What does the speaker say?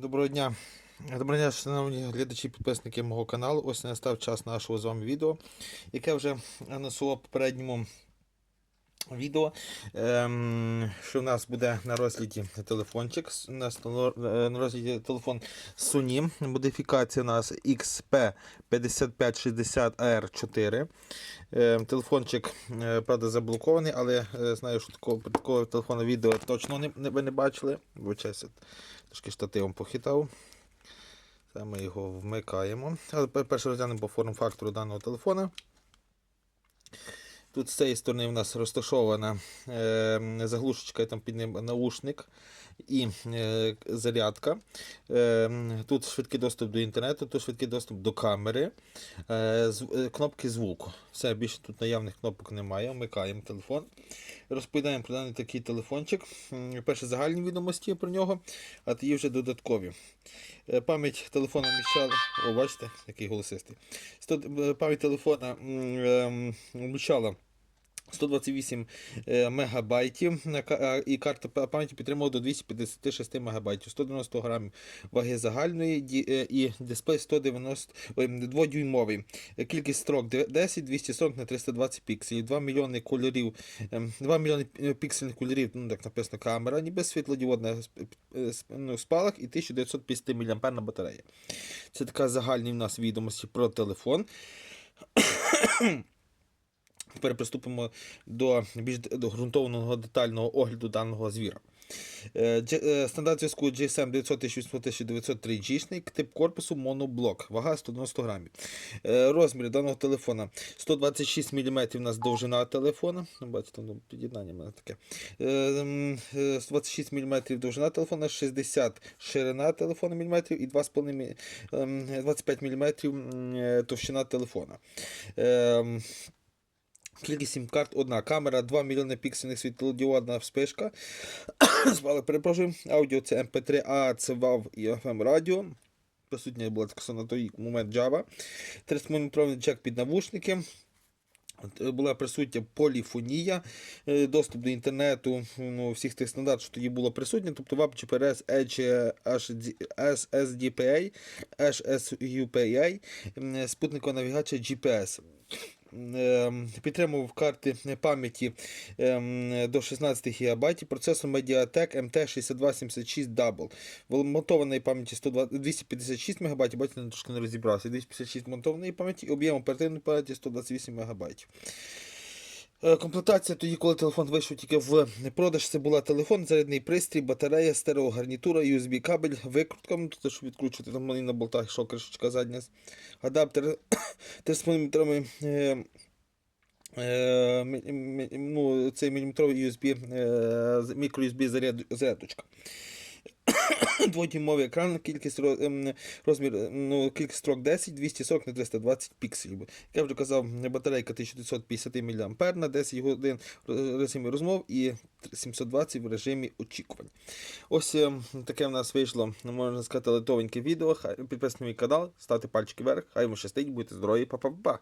Доброго дня. Доброго дня, шановні глядачі підписники мого каналу. Ось настав час нашого з вами відео, яке вже анонсував попередньому відео, ем, що в нас буде на розгляді телефончик. У нас на е, розгляді телефон Sony. Модифікація у нас XP5560AR4. Ем, телефончик, е, правда, заблокований, але е, знаю, що такого, такого телефону відео точно не, не, ви не бачили. Вибачаюся, трошки штативом похитав. Це ми його вмикаємо. Але перше розглянемо по форм-фактору даного телефона. Тут з цієї сторони у нас розташована е, заглушечка, там під ним наушник і е, зарядка. Е, тут швидкий доступ до інтернету, тут швидкий доступ до камери, е, зв- е, кнопки звуку. Все, більше тут наявних кнопок немає. Вмикаємо телефон. Розповідаємо про даний такий телефончик. Перше загальні відомості про нього, а тоді вже додаткові. Е, Пам'ять телефона вміщала. О, бачите, який голосистий. Е, Пам'ять телефона м, ем, вміщала 128 е, мегабайтів а, і карта пам'яті підтримувала до 256 мегабайтів, 190 грамів ваги загальної е, і дисплей 190 ой, дводюймовий. Е, Кількість строк 10, 240 на 320 пікселів, 2 мільйони кольорів, ем, 2 мільйони е, піксельних кольорів, ну так написано камера, ніби світлодіодна е, ну, спалах і 1950 мАh батарея. Це така загальні в нас відомості про телефон. Тепер приступимо до більш до ґрунтовного детального огляду даного звіра. Е, е, Стандарт зв'язку GSM 900 g тип корпусу моноблок, вага 190 грамів. Е, Розміри даного телефона 126 мм у нас довжина телефона. Ну, Бачите, ну, під'єднання мене таке. Е, м, е, 126 мм довжина телефона, 60 ширина телефона мм і 2,5 ем, 25 мм товщина телефона. Кількість сім-карт одна. Камера 2 мільйони піксельних світлодіодна вспишка. Звали, перепрошую. Аудіо це MP3, а це WAV і FM радіо. Присутня була на той момент Java. 30-мм джек під навушники. Е, Була присутня поліфонія, е, доступ до інтернету, ну, всіх тих стандартів, що тоді було присутнє, тобто WAP, GPRS, Edge, SSDPA, HSUPA, спутникова навігація GPS. Ем, Підтримував карти пам'яті ем, до 16 ГБ, процесор Mediatek MT6276 Double. Вмонтованої пам'яті 256 МБ, бачите, трошки не розібрався. 256 монтованої пам'яті, об'єм оперативної пам'яті 128 МБ. Е, Комплектація тоді, коли телефон вийшов тільки в продаж, це була телефон, зарядний пристрій, батарея, стереогарнітура, USB кабель, викрутка, ну, щоб відкручувати, там на болтах йшов кришечка задня, адаптер 3,5 е, е, ну, цей міліметровий USB, е, мікро-USB заряд, зарядочка. Дводюймовий екран, кількість ем, розмір, ем, ну, кількість строк 10, 240 на 320 пікселів. Як я вже казав, батарейка 1950 мА на 10 годин в режимі розмов і 720 в режимі очікувань. Ось ем, таке в нас вийшло, можна сказати, литовеньке відео. Підписуйтесь на мій канал, ставте пальчики вверх, хай вам щастить, будьте здорові, па-па-па.